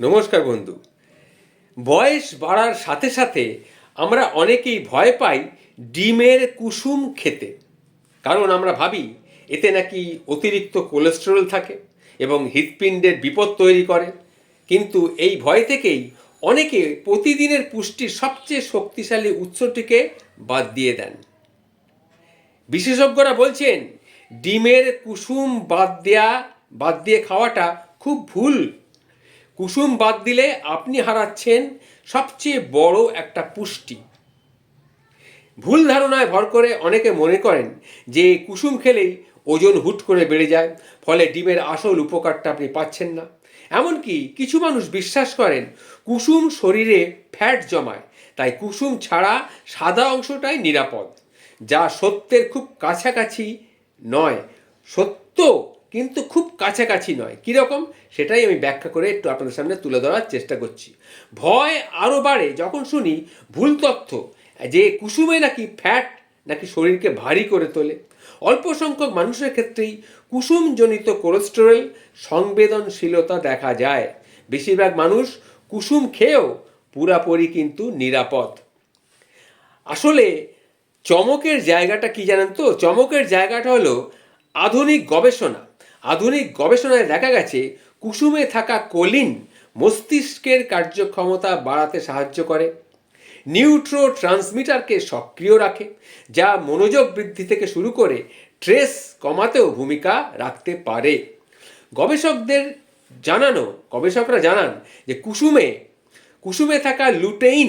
নমস্কার বন্ধু। বয়স বাড়ার সাথে সাথে আমরা অনেকেই ভয় পাই ডিমের কুসুম খেতে। কারণ আমরা ভাবি, এতে নাকি অতিরিক্ত কোলেস্টেরল থাকে এবং হৃৎপিণ্ডের বিপদ তৈরি করে। কিন্তু এই ভয় থেকেই অনেকে প্রতিদিনের পুষ্টির সবচেয়ে শক্তিশালী উৎসটিকে বাদ দিয়ে দেন। বিশেষজ্ঞরা বলছেন, ডিমের কুসুম বাদ দেয়া, বাদ দিয়ে খাওয়াটা খুব ভুল কুসুম বাদ দিলে আপনি হারাচ্ছেন সবচেয়ে বড় একটা পুষ্টি। ভুল ধারণায় ভর করে অনেকে মনে করেন যে কুসুম খেলেই ওজন হুট করে বেড়ে যায়, ফলে ডিমের আসল উপকারটা আপনি পাচ্ছেন না। এমনকি কিছু মানুষ বিশ্বাস করেন কুসুম শরীরে ফ্যাট জমায়, তাই কুসুম ছাড়া সাদা অংশটাই নিরাপদ। যা সত্যের খুব কাছাকাছি নয়, সত্য কিন্তু খুব কাছাকাছি নয়। কীরকম? সেটাই আমি ব্যাখ্যা করে একটু আপনাদের সামনে তুলে ধরার চেষ্টা করছি। ভয় আরও বাড়ে যখন শুনি ভুল তথ্য, যে কুসুমে নাকি ফ্যাট নাকি শরীরকে ভারী করে তোলে। অল্প সংখ্যক মানুষের ক্ষেত্রেই কুসুমজনিত কোলেস্টেরল সংবেদনশীলতা দেখা যায়। বেশিরভাগ মানুষ কুসুম খেয়েও পুরাপুরি কিন্তু নিরাপদ। আসলে চমকের জায়গাটা কি জানেন তো? চমকের জায়গাটা হলো আধুনিক গবেষণা। আধুনিক গবেষণায় দেখা গেছে, কুসুমে থাকা কোলিন মস্তিষ্কের কার্যক্ষমতা বাড়াতে সাহায্য করে। নিউট্রো ট্রান্সমিটারকে সক্রিয় রাখে, যা মনোযোগ বৃদ্ধি থেকে শুরু করে ট্রেস কমাতেও ভূমিকা রাখতে পারে। গবেষকদের জানানো, গবেষকরা জানান যে কুসুমে কুসুমে থাকা লুটেইন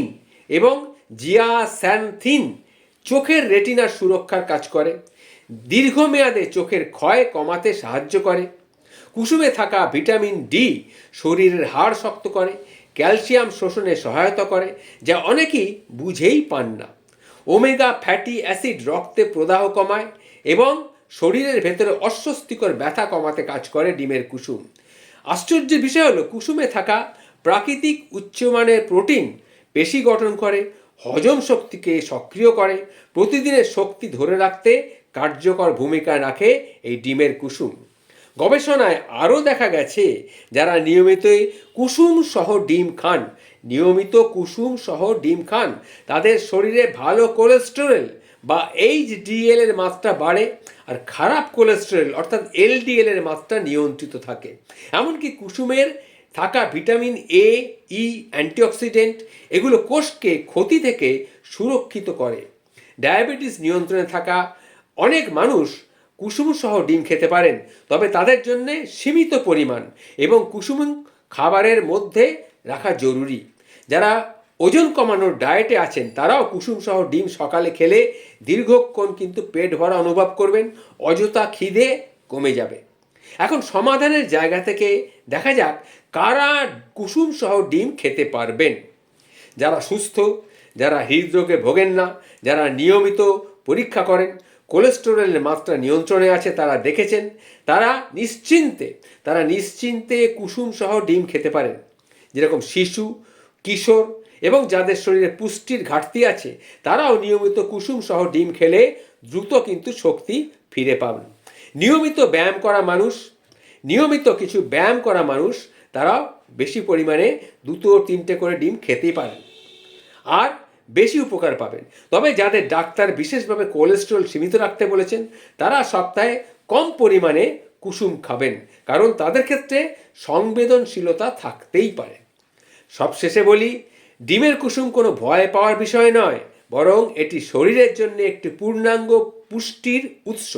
এবং জিয়াস্যান্থিন চোখের রেটিনার সুরক্ষার কাজ করে। দীর্ঘমেয়াদে চোখের ক্ষয় কমাতে সাহায্য করে। কুসুমে থাকা ভিটামিন ডি শরীরের হাড় শক্ত করে, ক্যালসিয়াম শোষণে সহায়তা করে, যা অনেকেই বুঝেই পান না। ওমেগা ফ্যাটি অ্যাসিড রক্তে প্রদাহ কমায় এবং শরীরের ভেতরে অস্বস্তিকর ব্যথা কমাতে কাজ করে ডিমের কুসুম। আশ্চর্যের বিষয় হলো, কুসুমে থাকা প্রাকৃতিক উচ্চমানের প্রোটিন পেশি গঠন করে, হজম শক্তিকে সক্রিয় করে, প্রতিদিনের শক্তি ধরে রাখতে কার্যকর ভূমিকা রাখে এই ডিমের কুসুম। গবেষণায় আরও দেখা গেছে, যারা নিয়মিত কুসুম সহ ডিম খান, নিয়মিত কুসুম সহ ডিম খান, তাদের শরীরে ভালো কোলেস্টেরল বা এইচ ডিএল এর মাত্রা বাড়ে আর খারাপ কোলেস্টেরল অর্থাৎ এলডিএল এর মাত্রা নিয়ন্ত্রিত থাকে। এমনকি কুসুমের থাকা ভিটামিন এ ই অ্যান্টিঅক্সিডেন্ট এগুলো কোষকে ক্ষতি থেকে সুরক্ষিত করে। ডায়াবেটিস নিয়ন্ত্রণে থাকা অনেক মানুষ কুসুম সহ ডিম খেতে পারেন, তবে তাদের জন্য সীমিত পরিমাণ এবং কুসুম খাবারের মধ্যে রাখা জরুরি। যারা ওজন কমানোর ডায়েটে আছেন, তারাও কুসুম সহ ডিম সকালে খেলে দীর্ঘক্ষণ কিন্তু পেট ভরা অনুভব করবেন, অযথা খিদে কমে যাবে। এখন সমাধানের জায়গা থেকে দেখা যাক কারা কুসুম সহ ডিম খেতে পারবেন। যারা সুস্থ, যারা হৃদরোগে ভোগেন না, যারা নিয়মিত পরীক্ষা করেন কোলেস্টেরলের মাত্রা নিয়ন্ত্রণে আছে, তারা দেখেছেন। তারা নিশ্চিন্তে তারা নিশ্চিন্তে কুসুম সহ ডিম খেতে পারেন। যেরকম শিশু, কিশোর এবং যাদের শরীরে পুষ্টির ঘাটতি আছে, তারাও নিয়মিত কুসুম সহ ডিম খেলে দ্রুত কিন্তু শক্তি ফিরে পাবেন নিয়মিত ব্যায়াম করা মানুষ, নিয়মিত কিছু ব্যায়াম করা মানুষ, তারাও বেশি পরিমাণে দুটো তিনটে করে ডিম খেতেই পারেন। আর বেশি উপকার পাবেন তবে যাদের ডাক্তার বিশেষভাবে কোলেস্ট্রল সীমিত রাখতে বলেছেন, তারা সপ্তাহে কম পরিমাণে কুসুম খাবেন, কারণ তাদের ক্ষেত্রে সংবেদনশীলতা থাকতেই পারে। সবশেষে বলি, ডিমের কুসুম কোনো ভয় পাওয়ার বিষয় নয়, বরং এটি শরীরের জন্য একটি পূর্ণাঙ্গ পুষ্টির উৎস,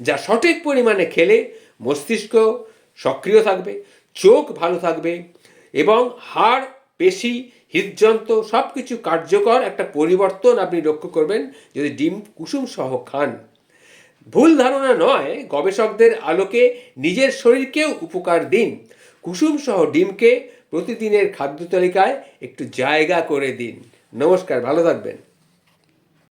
যা সঠিক পরিমাণে খেলে মস্তিষ্ক সক্রিয় থাকবে, চোখ ভালো থাকবে এবং হাড় পেশি, হৃদযন্ত্র সব কিছু কার্যকর একটা পরিবর্তন আপনি লক্ষ্য করবেন যদি ডিম কুসুম সহ খান। ভুল ধারণা নয়, গবেষকদের আলোকে নিজের শরীরকেও উপকার দিন। কুসুম সহ ডিমকে প্রতিদিনের খাদ্য তালিকায় একটু জায়গা করে দিন। নমস্কার, ভালো থাকবেন।